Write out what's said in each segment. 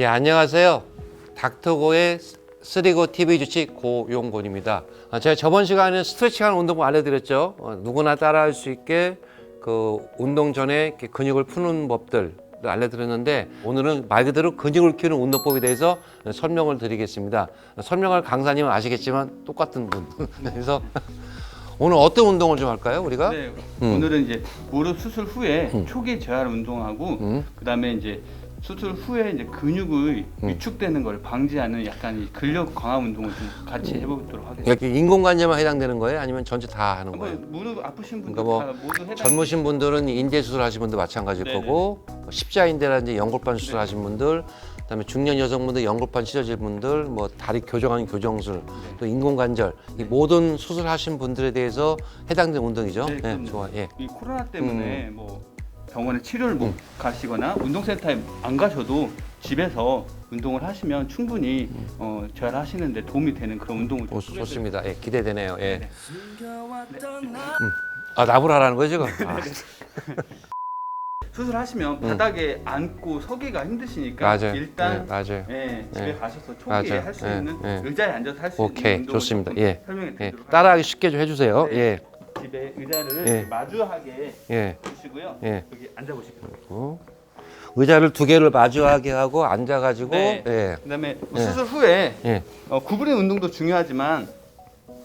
예, 안녕하세요. 닥터고의 쓰리고 TV 주식 고용곤입니다. 아, 제가 저번 시간에 스트레칭하는 운동 알려드렸죠. 어, 누구나 따라할 수 있게 그 운동 전에 근육을 푸는 법들 알려드렸는데 오늘은 말 그대로 근육을 키우는 운동법에 대해서 설명을 드리겠습니다. 설명할 강사님은 아시겠지만 똑같은 분. 그래서 오늘 어떤 운동을 좀 할까요, 우리가? 네, 음. 오늘은 이제 무릎 수술 후에 초기 재활 운동하고 음. 그다음에 이제 수술 후에 이제 근육의 음. 위축되는 걸 방지하는 약간 이 근력 강화 운동을 좀 같이 해보도록 하겠습니다. 이렇게 인공관절만 해당되는 거예요? 아니면 전체 다 하는 거예요? 한번 무릎 아프신 분들 그러니까 뭐다 모두 해당. 젊으신 분들은 인대 수술 하신 분들 마찬가지일 네네. 거고 뭐 십자인대라든지 연골반 수술 하신 분들 그다음에 중년 여성분들 연골반 찢어질 분들 뭐 다리 교정하는 교정술 또 인공관절 이 모든 수술하신 분들에 대해서 해당되는 운동이죠. 네, 예, 그럼 좋아. 예. 이 코로나 때문에 음. 뭐 병원에 치료를 못 가시거나 운동센터에 안 가셔도 집에서 운동을 하시면 충분히 어, 재활하시는데 도움이 되는 그런 운동을 좀 오, 소개해 좋습니다. 예, 기대되네요. 예. 네. 아 나보라 하라는 거죠 지금? 아, 수술하시면 바닥에 앉고 서기가 힘드시니까 맞아요. 일단 네, 맞아요. 예, 집에 네. 가셔서 초기에 맞아요. 할수 네, 있는 네. 의자에 앉아서 할 수 있는 오케이 운동을 좋습니다. 조금 예. 설명해 예. 드리도록 따라하기 쉽게 좀 해주세요. 네. 예. 집에 의자를 예. 마주하게 예. 두시고요. 예. 여기 앉아. 어? 의자를 두 개를 마주하게 하고 앉아가지고 네. 예. 그다음에 네. 수술 후에 예. 어, 구부린 운동도 중요하지만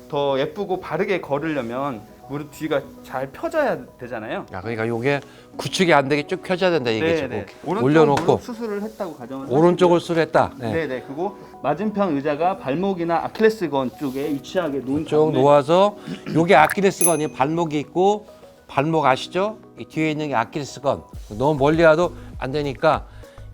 더 예쁘고 바르게 걸으려면 무릎 뒤가 잘 펴져야 되잖아요. 야, 그러니까 요게 구축이 안 되게 쭉 펴져야 된다 이게 지금 네, 이렇게 올려놓고 무릎 수술을 했다고 가정을 오른쪽을 수술했다. 네. 네. 네, 그리고 맞은편 의자가 발목이나 아킬레스건 쪽에 위치하게 놓은 쭉 다음에 놓아서 요게 아킬레스건이 발목이 있고 발목 아시죠? 이 뒤에 있는 게 아킬레스건. 너무 멀리 가도 안 되니까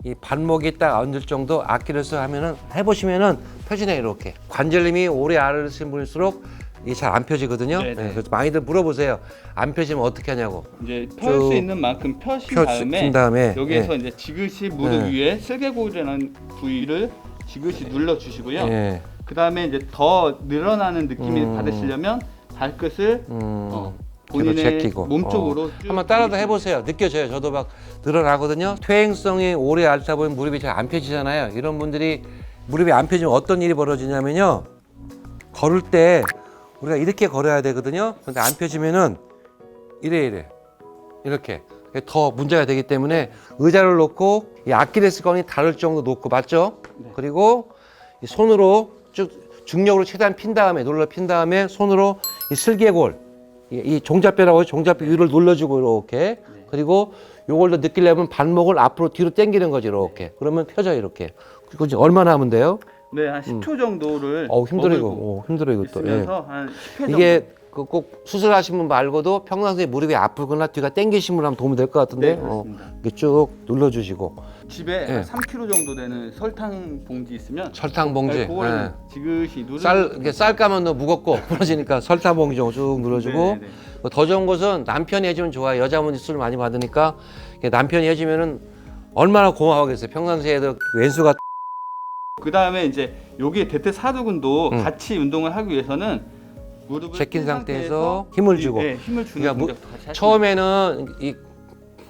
이 발목이 딱 얹을 정도 아킬레스 하면은 해보시면은 펴지네 이렇게. 관절림이 오래 앓으신 분일수록 이게 잘안 펴지거든요. 네, 네. 네, 그래서 많이들 물어보세요. 안 펴지면 어떻게 하냐고. 이제 펼 쭉 수 있는 만큼 펴신 펴 다음에 준 다음에 여기에서 예. 이제 지그시 무릎 네. 위에 슬개골이라는 부위를 지그시 눌러 주시고요. 예. 그 다음에 이제 더 늘어나는 느낌이 음. 받으시려면 발끝을 음. 어, 뒤로 본인의 제끼고. 몸 어. 쪽으로 쭉 한번 따라도 올리시면 해보세요. 느껴져요. 저도 막 늘어나거든요. 퇴행성이 오래 앓다 보면 무릎이 잘 안 펴지잖아요. 이런 분들이 무릎이 안 펴지면 어떤 일이 벌어지냐면요. 걸을 때 우리가 이렇게 걸어야 되거든요. 근데 안 펴지면은 이래 이래 이렇게 더 문제가 되기 때문에 의자를 놓고 이 아킬레스건이 닿을 정도 놓고 맞죠? 네. 그리고 이 손으로 쭉 중력으로 최대한 핀 다음에 눌러 핀 다음에 손으로 이 슬개골 이, 이 종잡뼈라고. 종잡뼈 위를 눌러주고 이렇게. 그리고 요걸 더 느끼려면 발목을 앞으로 뒤로 당기는 거지 이렇게. 그러면 펴져 이렇게. 그리고 이제 얼마나 하면 돼요? 네, 한 10초 정도를 어우 힘들어 이거. 어, 힘들어 이것도 예. 한 10회 정도. 이게 그 꼭 수술하신 분 말고도 평상시에 무릎이 아프거나 뒤가 당기신 분 하면 도움이 될 것 같은데 네, 어, 그렇습니다. 이렇게 쭉 눌러주시고 집에 예. 한 3kg 정도 되는 설탕 봉지 있으면 설탕 봉지 네, 그거를 예. 지그시 누르 쌀 이렇게 쌀 까면 너 무겁고 부러지니까 설탕 봉지 정도 쭉 눌러주고 네, 네. 뭐더 좋은 것은 남편이 해주면 좋아 요 여자분이 수술 많이 받으니까 이게 남편이 해주면은 얼마나 고마워하겠어요 평상시에도 왼수가 그 다음에 이제 여기 대퇴 사두근도 음. 같이 운동을 하기 위해서는 무릎을 제낀 핀 상태에서 힘을 이- 주고 네, 힘을 주는 그러니까 무- 동작도 같이 처음에는 이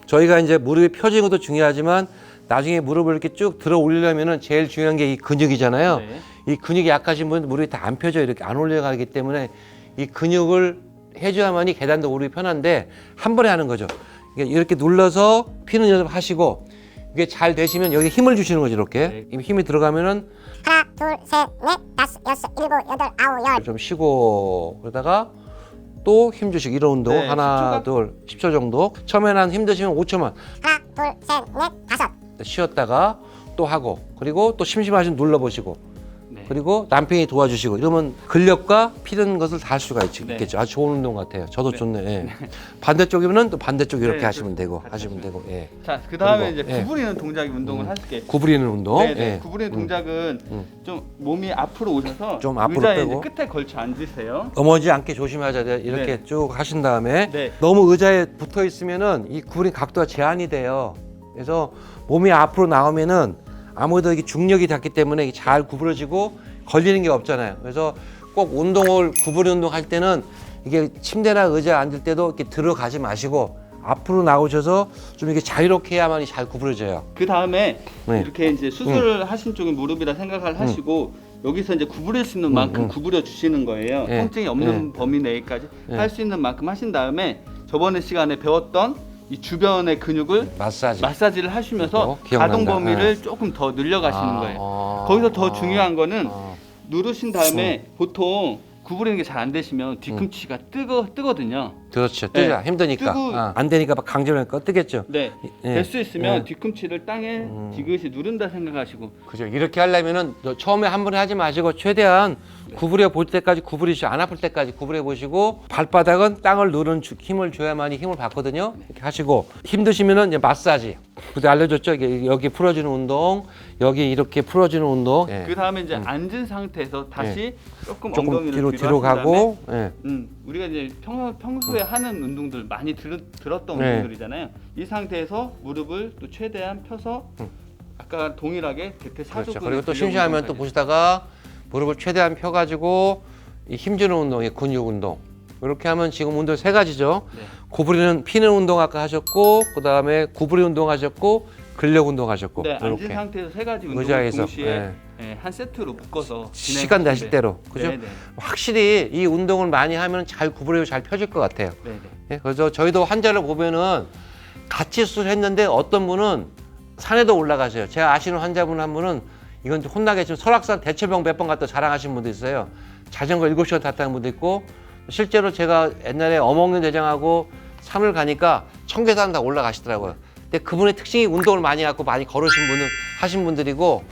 저희가 이제 무릎이 펴진 것도 중요하지만 나중에 무릎을 이렇게 쭉 들어 올리려면은 제일 중요한 게 이 근육이잖아요. 네. 이 근육이 약하신 분은 무릎이 다 안 펴져 이렇게 안 올라가기 때문에 이 근육을 해줘야만이 계단도 오르기 편한데 한 번에 하는 거죠. 이게 이렇게 눌러서 피는 연습 하시고 이게 잘 되시면 여기 힘을 주시는 거죠 이렇게 네. 이 힘이 들어가면은 하나, 둘, 셋, 넷, 다섯, 여섯, 일곱, 여덟, 아홉, 열. 좀 쉬고 그러다가 또 힘 주시고 이런 운동 네, 하나 10초가. 둘 10초 정도. 처음에는 힘드시면 5초만. 하나, 둘, 셋, 넷, 다섯. 쉬었다가 또 하고 그리고 또 심심하시면 눌러보시고 네. 그리고 남편이 도와주시고 이러면 근력과 피는 것을 다 할 수가 있, 네. 겠죠 아주 좋은 운동 같아요 저도 네. 좋네 예. 반대쪽이면 또 반대쪽 이렇게 네, 하시면. 되고 하시면 되고 예. 자, 그 다음에 그리고, 이제 예. 구부리는 동작 운동을 하실게요. 구부리는 운동 네, 네. 예. 구부리는 음. 동작은 음. 좀 몸이 앞으로 오셔서 좀 앞으로 의자에 빼고. 끝에 걸쳐 앉으세요. 넘어지지 않게 조심하셔야 돼요 이렇게 네. 쭉 하신 다음에 네. 너무 의자에 붙어 있으면은 이 구부린 각도가 제한이 돼요. 그래서 몸이 앞으로 나오면은 아무래도 이게 중력이 닿기 때문에 잘 구부러지고 걸리는 게 없잖아요. 그래서 꼭 운동을 구부리 운동 할 때는 이게 침대나 의자에 앉을 때도 이렇게 들어가지 마시고 앞으로 나오셔서 좀 이렇게 자유롭게 해야만이 잘 구부러져요. 그 다음에 네. 이렇게 이제 수술을 하신 쪽이 무릎이라 생각을 하시고 여기서 이제 구부릴 수 있는 만큼 음. 구부려 주시는 거예요. 네. 통증이 없는 범위 내까지 네. 할수 있는 만큼 하신 다음에 저번에 시간에 배웠던 이 주변의 근육을 마사지. 마사지를 하시면서 어, 기억난다. 가동 범위를 조금 더 늘려가시는 아, 거예요. 어, 거기서 더 어, 중요한 거는 어. 누르신 다음에 보통 구부리는 게 잘 안 되시면 뒤꿈치가 뜨거 뜨거든요. 그렇죠. 뜨자 네. 힘드니까 뜨고- 어, 안 되니까 막 강제로 하니까 뜨겠죠. 네, 예. 될 수 있으면 예. 뒤꿈치를 땅에 음. 지그시 누른다 생각하시고 그죠. 이렇게 하려면은 너 처음에 한 번에 하지 마시고 최대한 구부려 볼 때까지 구부리시고 안 아플 때까지 구부려 보시고 발바닥은 땅을 누르는 주- 힘을 줘야만이 힘을 받거든요. 이렇게 하시고 힘드시면은 이제 마사지. 그때 알려줬죠. 이게 여기 풀어주는 운동, 여기 이렇게 풀어주는 운동. 예. 그 다음에 이제 앉은 상태에서 다시 조금, 조금 엉덩이를 뒤로 뒤로, 가고. 예. 음, 우리가 이제 평, 평소에 하는 운동들 많이 들, 들었던 네. 운동들이잖아요. 이 상태에서 무릎을 또 최대한 펴서 아까 동일하게 대퇴 사두근 그렇죠. 그리고 또 심심하면 또 보시다가 무릎을 최대한 펴가지고 이 힘주는 운동, 이 근육 운동. 이렇게 하면 지금 운동 세 가지죠. 네. 구부리는 피는 운동 아까 하셨고, 그 다음에 구부리 운동 하셨고, 근력 운동 하셨고. 네, 앉은 이렇게 상태에서 세 가지 운동을 의자에서. 동시에 네. 예, 한 세트로 묶어서 시간 나실 진행하시면 대로. 그죠? 네, 네. 확실히 이 운동을 많이 하면 잘 구부리고 잘 펴질 것 같아요. 네, 네. 예, 그래서 저희도 환자를 보면은 같이 수술했는데 어떤 분은 산에도 올라가세요. 제가 아시는 환자분 한 분은 이건 좀 혼나겠지만 설악산 대처병 몇 번 갔다 자랑하신 분도 있어요. 자전거 일곱 시간 탔다는 분도 있고 실제로 제가 옛날에 어먹는 대장하고 산을 가니까 청계산 다 올라가시더라고요. 근데 그분의 특징이 운동을 많이 하고 많이 걸으신 분은 하신 분들이고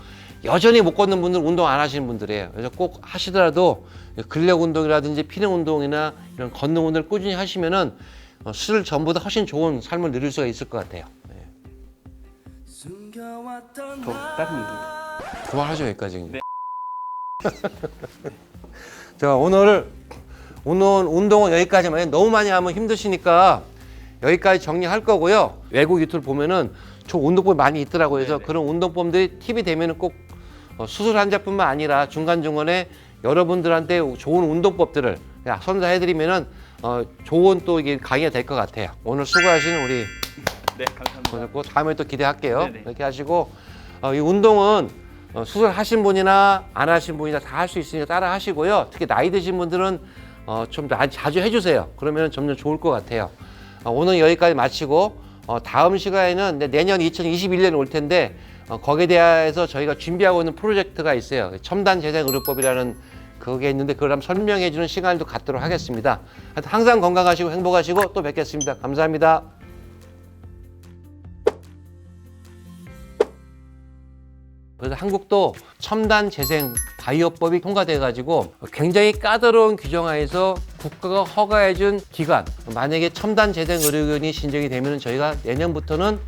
여전히 못 걷는 분들은 운동 안 하시는 분들이에요. 그래서 꼭 하시더라도 근력 운동이라든지 피능 운동이나 이런 걷는 운동을 꾸준히 하시면은 어, 술 전보다 훨씬 좋은 삶을 누릴 수가 있을 것 같아요. 네. 더 다른. 그만하죠 여기까지. 네. 자 오늘 오늘 운동은 여기까지만 해. 너무 많이 하면 힘드시니까 여기까지 정리할 거고요. 외국 유튜브 보면은 저 운동법 많이 있더라고요. 그래서 네네. 그런 운동법들이 팁이 되면은 꼭 어, 수술 환자뿐만 아니라 중간 중간에 여러분들한테 좋은 운동법들을 선사해드리면은 어, 좋은 또 이게 강의가 될 것 같아요. 오늘 수고하시는 우리 네, 감사합니다. 다음에 또 기대할게요. 네네. 이렇게 하시고 어, 이 운동은 어, 수술 하신 분이나 안 하신 분이나 다 할 수 있으니까 따라 하시고요. 특히 나이 드신 분들은 어, 좀 나- 자주 해주세요. 그러면 점점 좋을 것 같아요. 어, 오늘 여기까지 마치고 어, 다음 시간에는 내- 내년 2021년에 올 텐데 어, 거기에 대해서 저희가 준비하고 있는 프로젝트가 있어요. 첨단 재생 의료법이라는 그게 있는데 그걸 한번 설명해 주는 시간도 갖도록 하겠습니다. 항상 건강하시고 행복하시고 또 뵙겠습니다. 감사합니다. 한국도 첨단 재생 바이오법이 통과돼 가지고 굉장히 까다로운 규정하에서 국가가 허가해 준 기간 만약에 첨단 재생 의료견이 신청이 되면 저희가 내년부터는